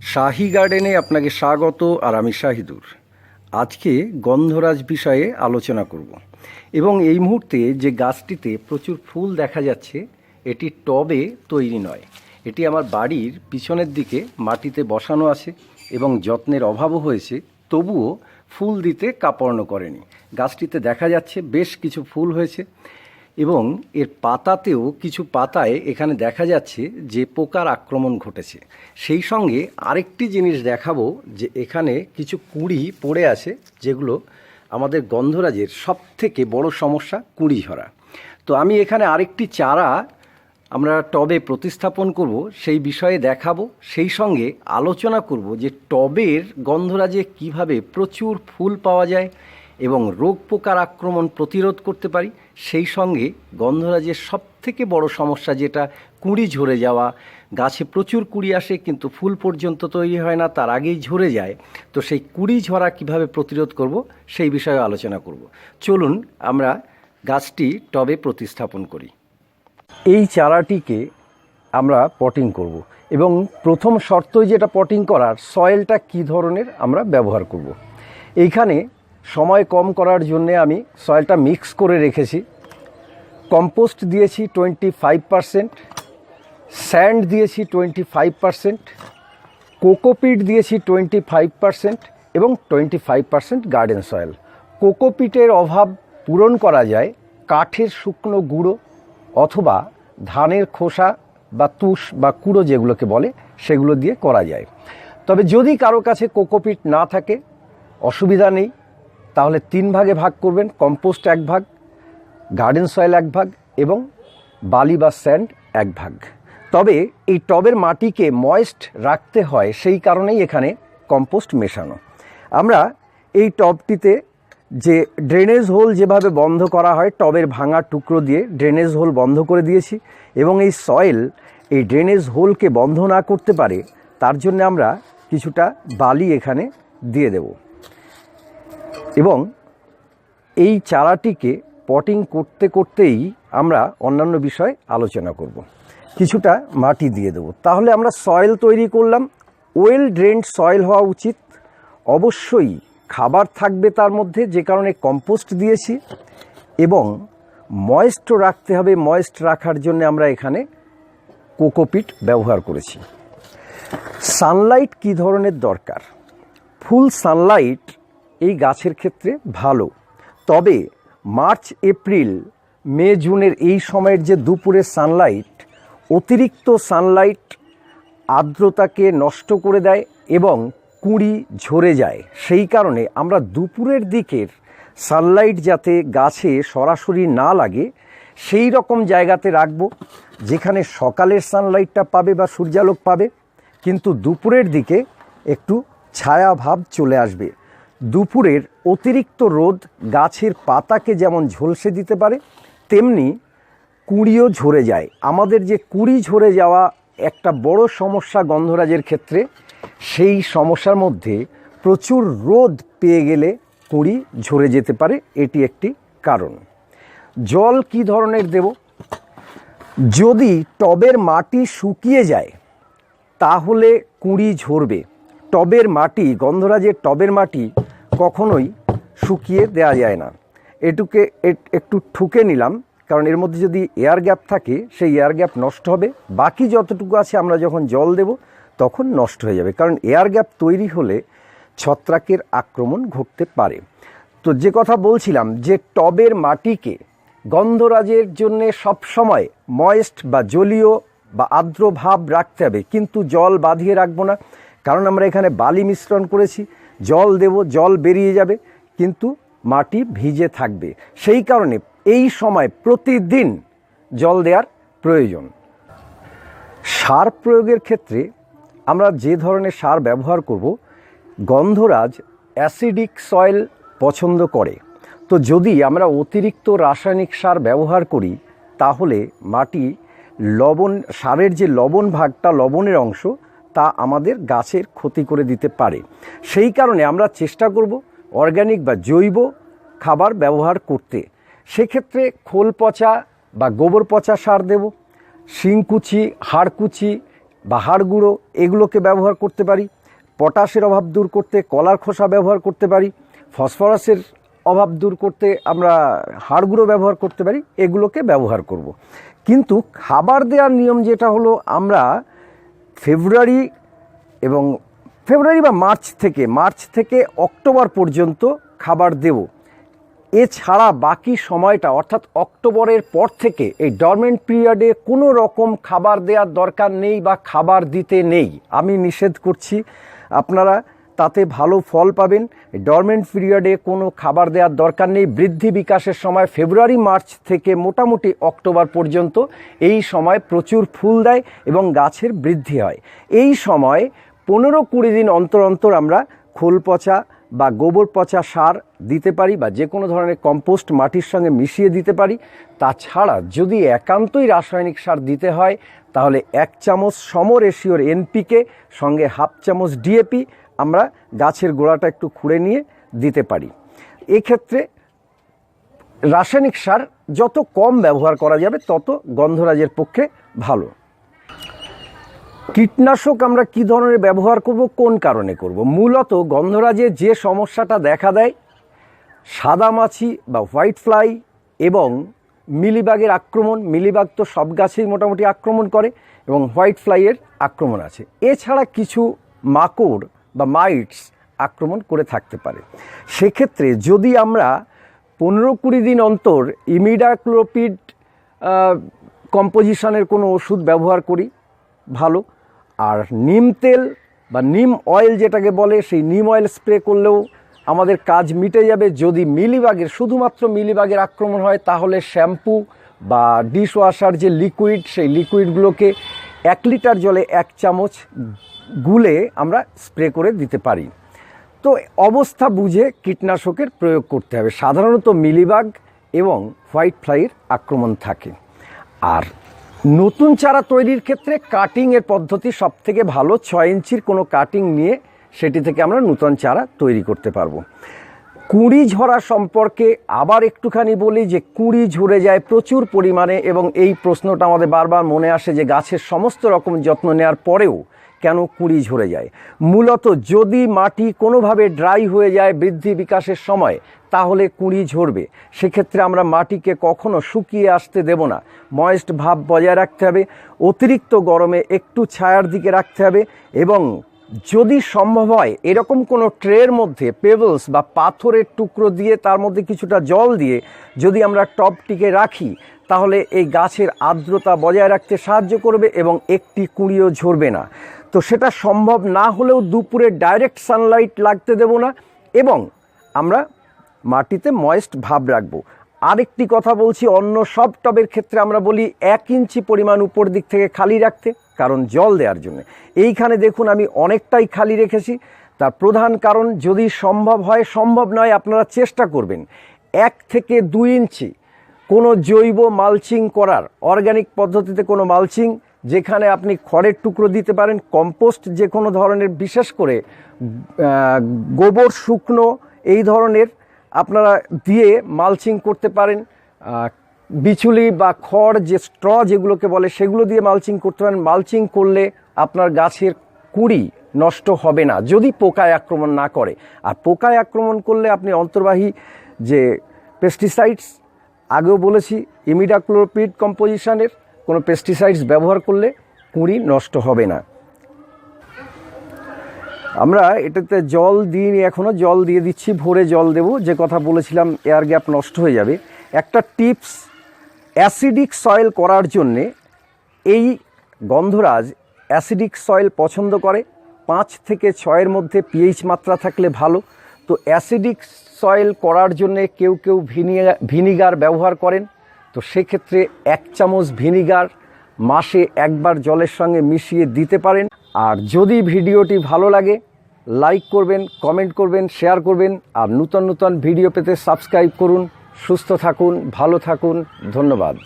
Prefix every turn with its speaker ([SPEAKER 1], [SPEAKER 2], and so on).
[SPEAKER 1] শাহি গার্ডেনে আপনাকে স্বাগত আর আমি শাহিদুর। আজকে গন্ধরাজ বিষয়ে আলোচনা করব এবং এই মুহূর্তে যে গাছটিতে প্রচুর ফুল দেখা যাচ্ছে, এটি টবে তৈরি নয়। এটি আমার বাড়ির পিছনের দিকে মাটিতে বসানো আছে এবং যত্নের অভাবও হয়েছে, তবুও ফুল দিতে কাপড়ণ করেনি। গাছটিতে দেখা যাচ্ছে বেশ কিছু ফুল হয়েছে। এবং এর পাতাতেও কিছু পাতায় এখানে দেখা যাচ্ছে যে পোকার আক্রমণ ঘটেছে। সেই সঙ্গে আরেকটি জিনিস দেখাবো যে এখানে কিছু কুড়ি পড়ে আছে, যেগুলো আমাদের গন্ধরাজের সব থেকে বড় সমস্যা, কুড়ি ঝরা। তো আমি এখানে আরেকটি চারা আমরা টবে প্রতিস্থাপন করব, সেই বিষয়ে দেখাবো। সেই সঙ্গে আলোচনা করব যে টবের গন্ধরাজে কীভাবে প্রচুর ফুল পাওয়া যায় এবং রোগ পোকার আক্রমণ প্রতিরোধ করতে পারি, সেই সঙ্গে গন্ধরাজের সব থেকে বড় সমস্যা যেটা, কুঁড়ি ঝরে যাওয়া। গাছে প্রচুর কুঁড়ি আসে, কিন্তু ফুল পর্যন্ত তৈরি হয় না, তার আগেই ঝরে যায়। তো সেই কুঁড়ি ঝরা কীভাবে প্রতিরোধ করব, সেই বিষয়ে আলোচনা করব। চলুন, আমরা গাছটি টবে প্রতিস্থাপন করি। এই চারাটিকে আমরা পটিং করব এবং প্রথম শর্তই যেটা পটিং করার, সয়েলটা কী ধরনের আমরা ব্যবহার করব। এইখানে সময় কম করার জন্যে আমি সয়েলটা মিক্স করে রেখেছি। কম্পোস্ট দিয়েছি টোয়েন্টি ফাইভ পারসেন্ট স্যান্ড দিয়েছি টোয়েন্টি ফাইভ পারসেন্ট কোকোপিট দিয়েছি টোয়েন্টি ফাইভ পারসেন্ট এবং twenty five percent garden soil কোকোপিটের অভাব পূরণ করা যায় কাঠের শুকনো গুঁড়ো অথবা ধানের খোসা বা তুষ বা কুড়ো যেগুলোকে বলে, সেগুলো দিয়ে করা যায়। তবে যদি কারও কাছে কোকোপিট না থাকে, অসুবিধা নেই। তাহলে তিন ভাগে ভাগ করবেন কম্পোস্ট এক ভাগ গার্ডেন সয়েল এক ভাগ এবং বালি বা স্যান্ড এক ভাগ। তবে এই টবের মাটিকে ময়েস্ট রাখতে হয় সেই কারণেই এখানে কম্পোস্ট মেশানো। আমরা এই টবটিতে যে ড্রেনেজ হোল যেভাবে বন্ধ করা হয়, টবের ভাঙা টুকরো দিয়ে ড্রেনেজ হোল বন্ধ করে দিয়েছি এবং এই সয়েল এই ড্রেনেজ হোলকে বন্ধ না করতে পারে, তার জন্য আমরা কিছুটা বালি এখানে দিয়ে দেব। এবং এই চারাটিকে পটিং করতে করতেই আমরা অন্যান্য বিষয় আলোচনা করব। কিছুটা মাটি দিয়ে দেবো। তাহলে আমরা সয়েল তৈরি করলাম। ওয়েল ড্রেন্ড সয়েল হওয়া উচিত। অবশ্যই খাবার থাকবে তার মধ্যে, যে কারণে কম্পোস্ট দিয়েছি এবং ময়েস্ট রাখতে হবে। ময়েস্ট রাখার জন্য আমরা এখানে কোকোপিট ব্যবহার করেছি। সানলাইট কী ধরনের দরকার? ফুল সানলাইট এই গাছের ক্ষেত্রে ভালো। তবে মার্চ, এপ্রিল, মে, জুনের এই সময়ের যে দুপুরের সানলাইট, অতিরিক্ত সানলাইট আর্দ্রতাকে নষ্ট করে দেয় এবং কুঁড়ি ঝরে যায়। সেই কারণে আমরা দুপুরের দিকের সানলাইট যাতে গাছে সরাসরি না লাগে, সেই রকম জায়গাতে রাখব, যেখানে সকালের সানলাইটটা পাবে বা সূর্যালোক পাবে। কিন্তু দুপুরের দিকে একটু ছায়া ভাব চলে আসবে। দুপুরের অতিরিক্ত রোদ গাছের পাতাকে যেমন ঝলসে দিতে পারে, তেমনি কুঁড়িও ঝরে যায়। আমাদের যে কুঁড়ি ঝরে যাওয়া একটা বড় সমস্যা গন্ধরাজের ক্ষেত্রে, সেই সমস্যার মধ্যে প্রচুর রোদ পেয়ে গেলে কুঁড়ি ঝরে যেতে পারে, এটি একটি কারণ। জল কি ধরনের দেব? যদি টবের মাটি শুকিয়ে যায়, তাহলে কুঁড়ি ঝরবে। টবের মাটি, গন্ধরাজের টবের মাটি কখনোই শুকিয়ে দেওয়া যায় না। এটুকে একটু ঠুকে নিলাম, কারণ এর মধ্যে যদি এয়ার গ্যাপ থাকে, সেই এয়ার গ্যাপ নষ্ট হবে। বাকি যতটুকু আছে আমরা যখন জল দেব, তখন নষ্ট হয়ে যাবে। কারণ এয়ার গ্যাপ তৈরি হলে ছত্রাকের আক্রমণ ঘটতে পারে। তো যে কথা বলছিলাম যে টবের মাটিকে গন্ধরাজের জন্যে সবসময় ময়েস্ট বা জলীয় বা আর্দ্র ভাব রাখতে হবে, কিন্তু জল বাঁধিয়ে রাখব না। কারণ আমরা এখানে বালি মিশ্রণ করেছি জল দেব, জল বেরিয়ে যাবে, কিন্তু মাটি ভিজে থাকবে। সেই কারণে এই সময় প্রতিদিন জল দেওয়ার প্রয়োজন। সার প্রয়োগের ক্ষেত্রে আমরা যে ধরনের সার ব্যবহার করব, গন্ধরাজ অ্যাসিডিক সয়েল পছন্দ করে। তো যদি আমরা অতিরিক্ত রাসায়নিক সার ব্যবহার করি, তাহলে মাটি লবণ, সারের যে লবণ ভাগটা, লবণের অংশ তা আমাদের গাছের ক্ষতি করে দিতে পারে। সেই কারণে আমরা চেষ্টা করব অর্গ্যানিক বা জৈব খাবার ব্যবহার করতে। সেক্ষেত্রে খোল পচা বা গোবর পচা সার দেব শিংকুচি হাড়কুচি বা হাড় গুঁড়ো এগুলোকে ব্যবহার করতে পারি। পটাশের অভাব দূর করতে, কলার খোসা ব্যবহার করতে পারি। ফসফরাসের অভাব দূর করতে আমরা হাড় গুঁড়ো ব্যবহার করতে পারি, এগুলোকে ব্যবহার করব। কিন্তু খাবার দেওয়ার নিয়ম যেটা হলো আমরা ফেব্রুয়ারি এবং ফেব্রুয়ারি বা মার্চ থেকে মার্চ থেকে অক্টোবর পর্যন্ত খাবার দেব। এছাড়া বাকি সময়টা, অর্থাৎ অক্টোবরের পর থেকে এই ডরমেন্ট পিরিয়ডে কোনো রকম খাবার দেওয়ার দরকার নেই বা খাবার দিতে নেই। আমি নিষেধ করছি আপনারা তাতে ভালো ফল পাবেন। ডরমেন্ট পিরিয়ডে কোনো খাবার দেওয়ার দরকার নেই। বৃদ্ধি বিকাশের সময় ফেব্রুয়ারি, মার্চ থেকে মোটামুটি অক্টোবর পর্যন্ত এই সময় প্রচুর ফুল দেয় এবং গাছের বৃদ্ধি হয়। এই সময় পনেরো কুড়ি দিন অন্তর অন্তর আমরা খোল পচা বা গোবর পচা সার দিতে পারি বা যে কোনো ধরনের কম্পোস্ট মাটির সঙ্গে মিশিয়ে দিতে পারি। তাছাড়া যদি একান্তই রাসায়নিক সার দিতে হয়, তাহলে এক চামচ সম রেশিওর এনপিকে সঙ্গে হাফ চামচ ডিএপি আমরা গাছের গোড়াটা একটু খুঁড়ে নিয়ে দিতে পারি। এক্ষেত্রে রাসায়নিক সার যত কম ব্যবহার করা যাবে, তত গন্ধরাজের পক্ষে ভালো। কীটনাশক আমরা কি ধরনের ব্যবহার করব, কোন কারণে করব? মূলত গন্ধরাজে যে সমস্যাটা দেখা দেয় সাদামাছি বা হোয়াইট ফ্লাই এবং মিলিবাগের আক্রমণ, মিলিবাগ তো সব গাছেই মোটামুটি আক্রমণ করে এবং হোয়াইট ফ্লাইয়ের আক্রমণ আছে। এছাড়া কিছু মাকড় বা মাইটস আক্রমণ করে থাকতে পারে। সেক্ষেত্রে যদি আমরা পনেরো কুড়ি দিন অন্তর ইমিডাক্লোপিড কম্পোজিশনের কোনো ওষুধ ব্যবহার করি, ভালো। আর নিম তেল বা নিম অয়েল যেটাকে বলে, সেই নিম অয়েল স্প্রে করলেও আমাদের কাজ মিটে যাবে। যদি মিলিবাগের, শুধুমাত্র মিলিবাগের আক্রমণ হয়, তাহলে শ্যাম্পু বা ডিশ ওয়াশার যে লিকুইড, সেই লিকুইডগুলোকে এক লিটার জলে এক চামচ গুলে আমরা স্প্রে করে দিতে পারি। তো অবস্থা বুঝে কীটনাশকের প্রয়োগ করতে হবে। সাধারণত মিলিবাগ এবং হোয়াইট ফ্লাইয়ের আক্রমণ থাকে। আর নতুন চারা তৈরির ক্ষেত্রে কাটিংয়ের পদ্ধতি সব থেকে ভালো। ছয় ইঞ্চির কোনো কাটিং নিয়ে সেটি থেকে আমরা নূতন চারা তৈরি করতে পারব। কুঁড়ি ঝরা সম্পর্কে আবার একটুখানি বলি যে, কুঁড়ি ঝরে যায় প্রচুর পরিমাণে এবং এই প্রশ্নটা আমাদের বারবার মনে আসে যে, গাছের সমস্ত রকম যত্ন নেওয়ার পরেও কেন কুঁড়ি ঝরে যায়? মূলত যদি মাটি কোনোভাবে ড্রাই হয়ে যায় বৃদ্ধি বিকাশের সময়, তাহলে কুঁড়ি ঝরবে। সেক্ষেত্রে আমরা মাটিকে কখনো শুকিয়ে আসতে দেব না। ময়েস্ট ভাব বজায় রাখতে হবে, অতিরিক্ত গরমে একটু ছায়ার দিকে রাখতে হবে এবং যদি সম্ভব হয়, এরকম কোনো ট্রের মধ্যে পেবলস বা পাথরের টুকরো দিয়ে তার মধ্যে কিছুটা জল দিয়ে যদি আমরা টপটিকে রাখি, তাহলে এই গাছের আর্দ্রতা বজায় রাখতে সাহায্য করবে এবং একটি কুঁড়িও ঝরবে না। তো সেটা সম্ভব না হলেও দুপুরে ডাইরেক্ট সানলাইট লাগতে দেব না এবং আমরা মাটিতে ময়েস্ট ভাব রাখব। আরেকটি কথা বলছি, অন্য সব টবের ক্ষেত্রে আমরা বলি এক ইঞ্চি পরিমাণ উপর দিক থেকে খালি রাখতে, কারণ জল দেওয়ার জন্য। এইখানে দেখুন আমি অনেকটাই খালি রেখেছি। তার প্রধান কারণ, যদি সম্ভব হয়, সম্ভব নয়, আপনারা চেষ্টা করবেন। এক থেকে দুই ইঞ্চি কোনো জৈব মালচিং করার। অর্গানিক পদ্ধতিতে কোনো মালচিং যেখানে আপনি খড়ের টুকরো দিতে পারেন, কম্পোস্ট যে কোনো ধরনের, বিশেষ করে গোবর, শুকনো, এই ধরনের আপনারা দিয়ে মালচিং করতে পারেন। বিচুলি বা খড়, যে স্ট্র যেগুলোকে বলে, সেগুলো দিয়ে মালচিং করতে পারেন। মালচিং করলে আপনার গাছের কুড়ি নষ্ট হবে না, যদি পোকায় আক্রমণ না করে। আর পোকায় আক্রমণ করলে আপনি অন্তর্বাহী যে পেস্টিসাইডস আগেও বলেছি ইমিডাক্লোরপিড কম্পোজিশনের কোনো পেস্টিসাইডস ব্যবহার করলে কুঁড়ি নষ্ট হবে না। আমরা এটাতে জল দিইনি এখনও জল দিয়ে দিচ্ছি, ভোরে জল দেব। যে কথা বলেছিলাম এয়ার গ্যাপ নষ্ট হয়ে যাবে। একটা টিপস অ্যাসিডিক সয়েল করার জন্যে এই গন্ধরাজ অ্যাসিডিক সয়েল পছন্দ করে। পাঁচ থেকে ছয়ের মধ্যে পিএইচ মাত্রা থাকলে ভালো। তো অ্যাসিডিক সয়েল করার জন্যে কেউ কেউ ভিনিগার ব্যবহার করেন। তো সেক্ষেত্রে এক চামচ ভিনিগার মাসে একবার জলের সঙ্গে মিশিয়ে দিতে পারেন। আর যদি ভিডিওটি ভালো লাগে, লাইক করবেন, কমেন্ট করবেন, শেয়ার করবেন, আর নূতন নূতন ভিডিও পেতে সাবস্ক্রাইব করুন। সুস্থ থাকুন, ভালো থাকুন, ধন্যবাদ।